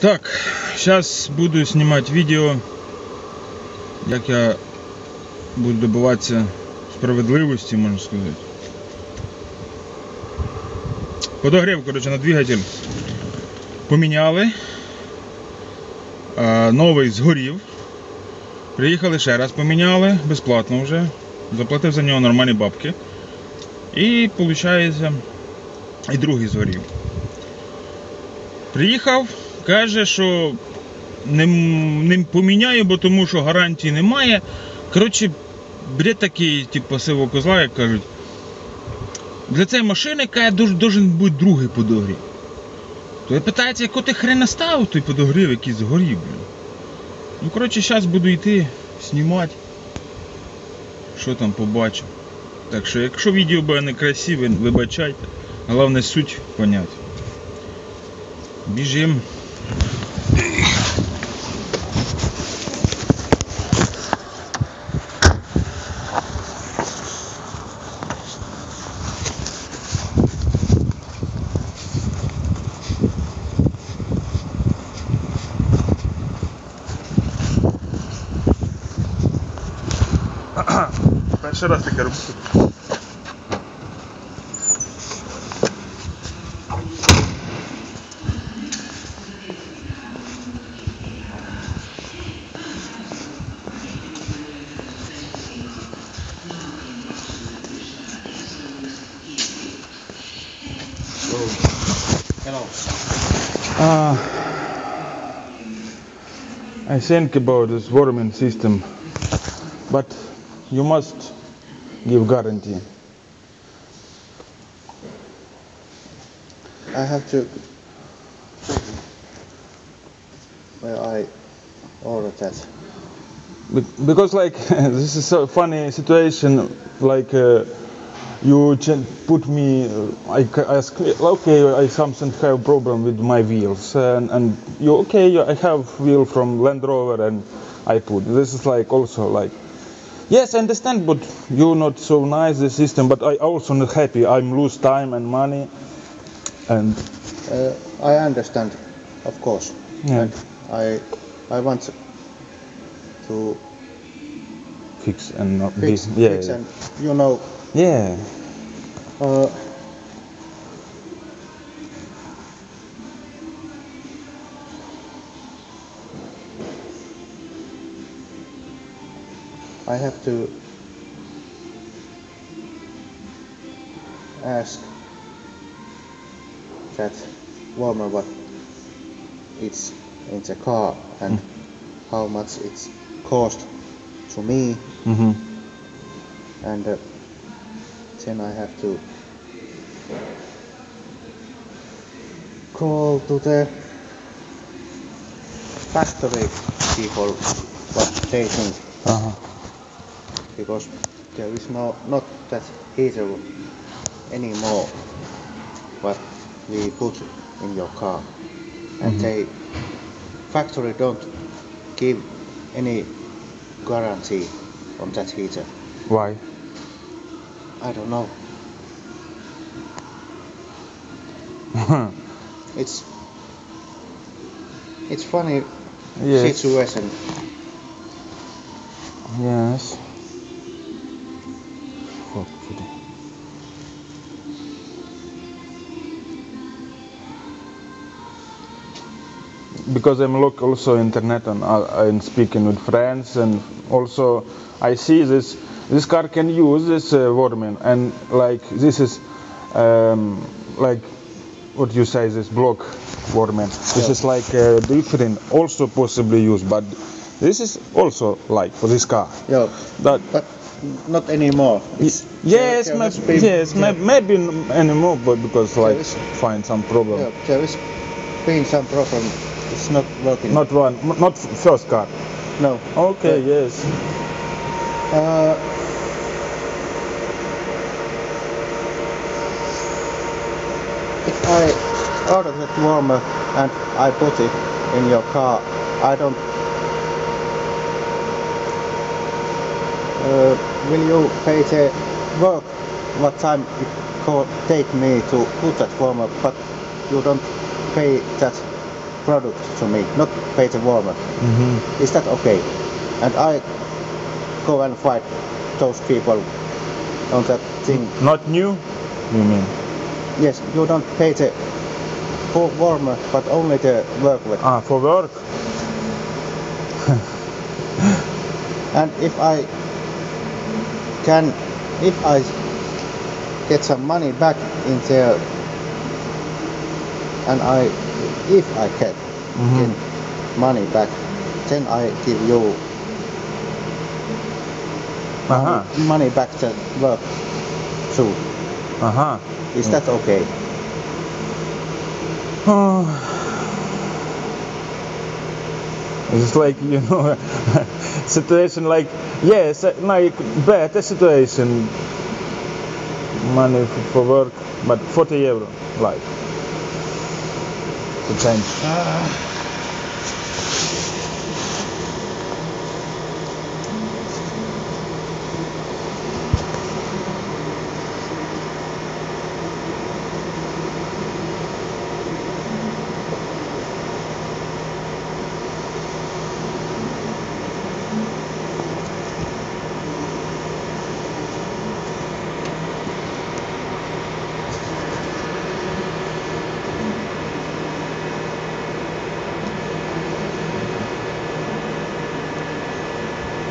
Так, зараз буду знімати відео, як я буду добиватися справедливості, можна сказати. Подогрів, коротше, на двигатель поміняли. Новий згорів. Приїхали ще раз поміняли, безплатно вже. Заплатив за нього нормальні бабки. І виходить, і другий згорів. Приїхав, каже, що не, не поміняю, бо тому що гарантії немає. Коротше, бред такий, типу сивого козла, як кажуть. Для цієї машини каже, должен бути другий подогрів. То я питається, яко ти хрена ставив той подогрів, який згорів, блін. Ну, коротше, зараз буду йти, знімати. Що там побачу. Так що, якщо відео буде некрасиве, вибачайте. Головне суть понять. Біжим. Başlar artık yarım. Uh, I think about this warming system, but you must give guarantee. I have to. Where I ordered that. Be- Because like this is a funny situation, like uh, you put me, uh, I ask, okay, I something have problem with my wheels, and, and you okay, I have wheel from Land Rover, and I put. This is like also like. Yes, I understand, but you're not so nice the system. But I also not happy. I'm lose time and money, and Uh, I understand, of course. Yeah. And I, I want to fix and not fix, be, yeah, fix and you know, yeah. Uh, I have to ask that woman what it's in the car and how much it's cost to me. Hmm and uh, then I have to call to the factory people what they think Uh-huh. because there is no not that heater anymore what we put in your car and Mhm. they factory don't give any guarantee on that heater Why? I don't know it's it's funny yes. situation Yes. Fuck today. Because I'm look also internet and uh, I'm speaking with friends and also I see this this car can use this uh, warming and like this is um, like what you say this block warming. This Yeah. is like uh, different also possibly used but this is also like for this car. yeah That but not anymore It's- yes, there may- has been- yes, may- yeah. maybe anymore, but because like is- find some problem. Yeah, there is been some problem. It's not working. Not one, not first car. no. Okay, yes. Uh, I ordered it warmer and I put it in your car. I don't... Uh, will you pay the work what time it could take me to put that warmer, but you don't pay that product to me, not pay the warmer. Mm -hmm. Is that okay? And I go and fight those people on that thing. Not new, you mean? Yes, you don't pay the for warmer, but only the work with. Ah, for work. and if I can, if I get some money back in there, and I, if I get mm -hmm. money back, then I give you uh -huh. money, money back to work too. Uh huh. Is that okay? Oh. It's like, you know, situation like, yes, like better situation. Money f- for work, but 40 euro, like. To change. Ah.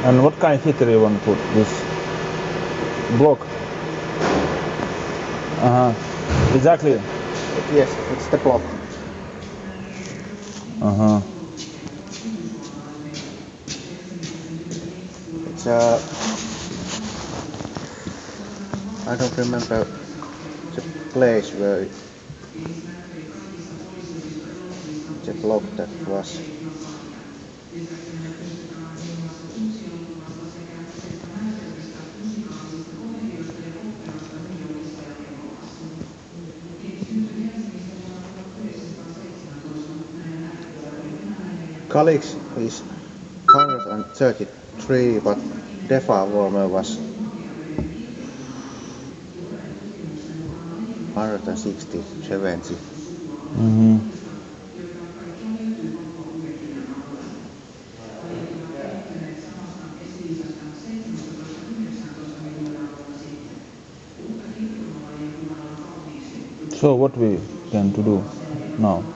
And what kind of heater you want to put? This block? Uh huh. Exactly. Yes, it's the block. Uh huh. It's uh, I don't remember the place where the block that was. Calix is 133, but Defa warmer was 160, 70. Mm-hmm. So what we can to do now?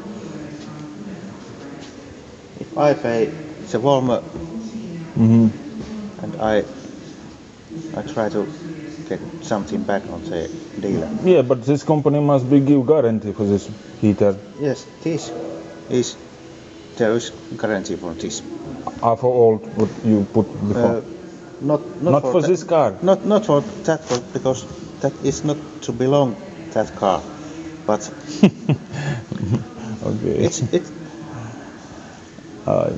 I pay the warmer Mm-hmm. and I I try to get something back on the dealer. Yeah, but this company must be give guarantee for this heater. Yes, this is there is guarantee for this. Uh, for all what you put before. Uh, not not, Not for that- this car. Not not for that one because that is not to belong that car. But okay. it's it Uh,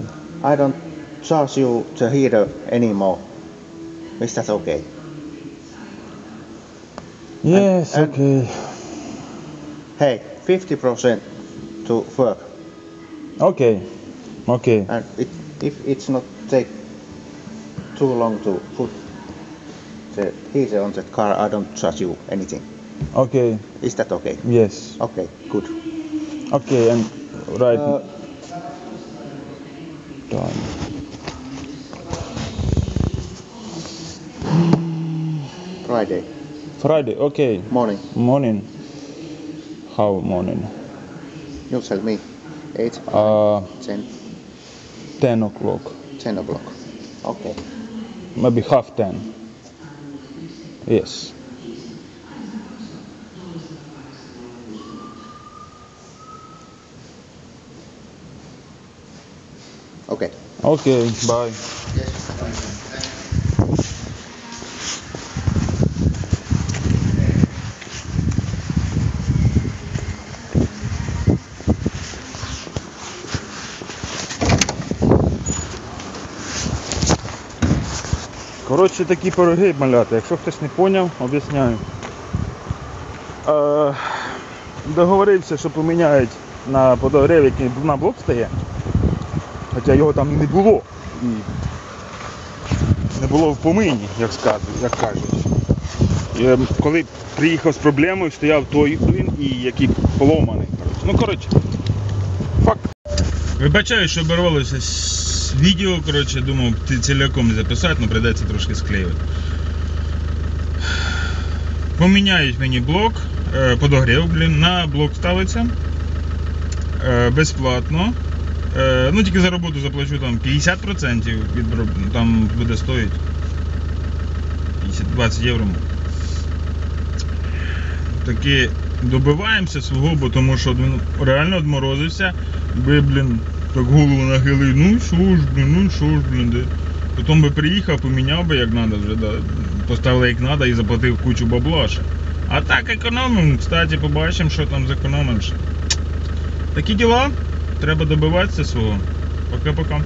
I don't charge you the heater anymore. Is that okay? yes. and- okay. Hey, fifty percent to work. Okay. Okay. And it, if it's not take too long to put the heater on that car, I don't charge you anything. Okay. Is that okay? Yes. Okay, good. Okay. And right Uh, time. Friday Friday. Okay. morning. Morning. How morning? You tell me. 8, Uh, 10, 10 o'clock. 10 o'clock. Okay. Maybe half 10. Yes. Okay. Okay. Bye. Коротше, такі пироги малята. Якщо хтось не поняв, об'ясняю. Е, договорився, що поміняють на подогрів, який на блок стає. Хоча його там і не було. І не було в помині, як як кажуть. І, е, коли приїхав з проблемою, стояв той він і який поломаний. Ну коротше, факт. Вибачаю, що обірвалося з відео, коротше, думав ціляком записати, але прийдеться трошки склеювати. Поміняють мені блок, е, подогрів, блін, на блок ставиться. Е, безплатно. Е, ну тільки за роботу заплачу там 50% від там буде стоїть 50, 20 євро. Таки добиваємося свого, бо тому що ну, реально одморозився, би, блін, так голову нахилив, ну що ж, блін, ну що ж, блін, де. Потім би приїхав, поміняв би як треба вже, да, поставили як треба і заплатив кучу бабла ще. А так економимо, кстати, побачимо, що там зекономимо ще. Такі діла, треба добиватися свого. Пока-пока.